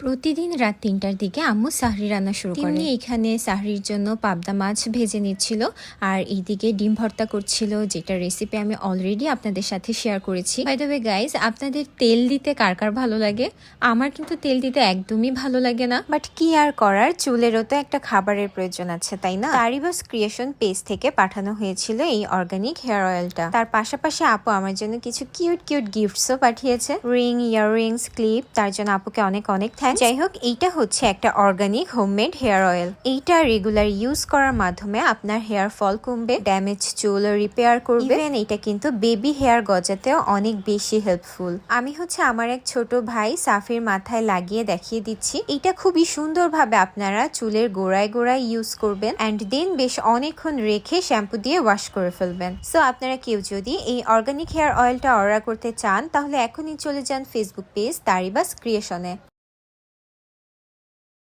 প্রতিদিন রাত তিনটার দিকে আম্মু সাহরি রান্না শুরু করে। এখানে সাহরির জন্য পাবদা মাছ ভেজে নিচ্ছিল আর এইদিকে ডিম ভর্তা করছিল যেটা রেসিপি আমি অলরেডি আপনাদের সাথে শেয়ার করেছি। বাই দ্য ওয়ে গাইজ আপনাদের তেল দিতে কার কার ভালো লাগে? আমার কিন্তু তেল দিতে একদমই ভালো লাগে না। বাট কি আর করার? চুলেরও তো একটা খাবারের প্রয়োজন আছে তাই না? তারিবাস ক্রিয়েশন পেজ থেকে পাঠানো হয়েছিল এই অর্গানিক হেয়ার অয়েলটা তার পাশাপাশি আপু আমার জন্য কিছু কিউট কিউট গিফটসও পাঠিয়েছে। রিং ইয়াররিংস ক্লিপ তার জন্য আপুকে অনেক অনেক থ্যাংক যাই হোক এইটা হচ্ছে একটা অর্গানিক হোমমেড হেয়ার অয়েল এইটা রেগুলার ইউজ করার মাধ্যমে আপনার হেয়ার ফল কমবে ড্যামেজ চুল রিপেয়ার করবে। ইভেন এটা কিন্তু বেবি হেয়ার গজাতেও অনেক বেশি হেল্পফুল আমি হচ্ছে আমার এক ছোট ভাই সাফির মাথায় লাগিয়ে দেখিয়ে দিচ্ছি। এটা খুবই সুন্দরভাবে আপনারা চুলের গোড়ায় গোড়ায় ইউজ করবেন অ্যান্ড দেন বেশ অনেকক্ষণ রেখে শ্যাম্পু দিয়ে ওয়াশ করে ফেলবেন। সো আপনারা কেউ যদি এই অর্গানিক হেয়ার অয়েলটা অর্ডার করতে চান তাহলে এখনই চলে যান ফেসবুক পেজ তারিবাস ক্রিয়েশনে